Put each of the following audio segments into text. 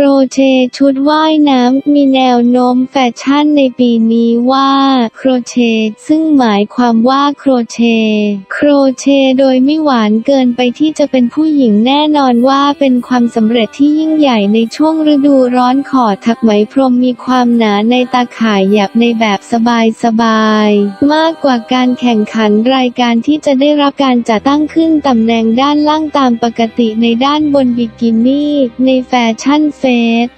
รเชต์ชุดว่ายน้ำ มีแนวโน้มแฟชั่นในปีนี้ว่า โครเชต์ซึ่งหมายความว่าโครเชต์ ครเชโดยไม่หวานเกินไปที่จะเป็นผู้หญิงแน่นอนว่าเป็นความสำเร็จที่ยิ่งใหญ่ในช่วงฤดูร้อนขอถักไหมพรมมีความหนาในตาข่ายหยับในแบบสบายๆ มากกว่าการแข่งขันรายการที่จะได้รับการจัดตั้งขึ้นตำแหน่งด้านล่างตามปกติในด้านบนบิกินี่ ในแฟชั่นเฟส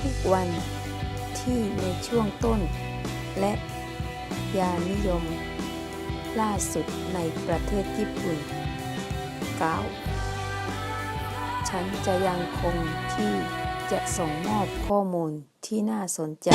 ทุกวันที่ในช่วงต้น และยานิยม ล่าสุดในประเทศญี่ปุ่นกล่าว ฉันจะยังคงที่จะส่งมอบข้อมูลที่น่าสนใจ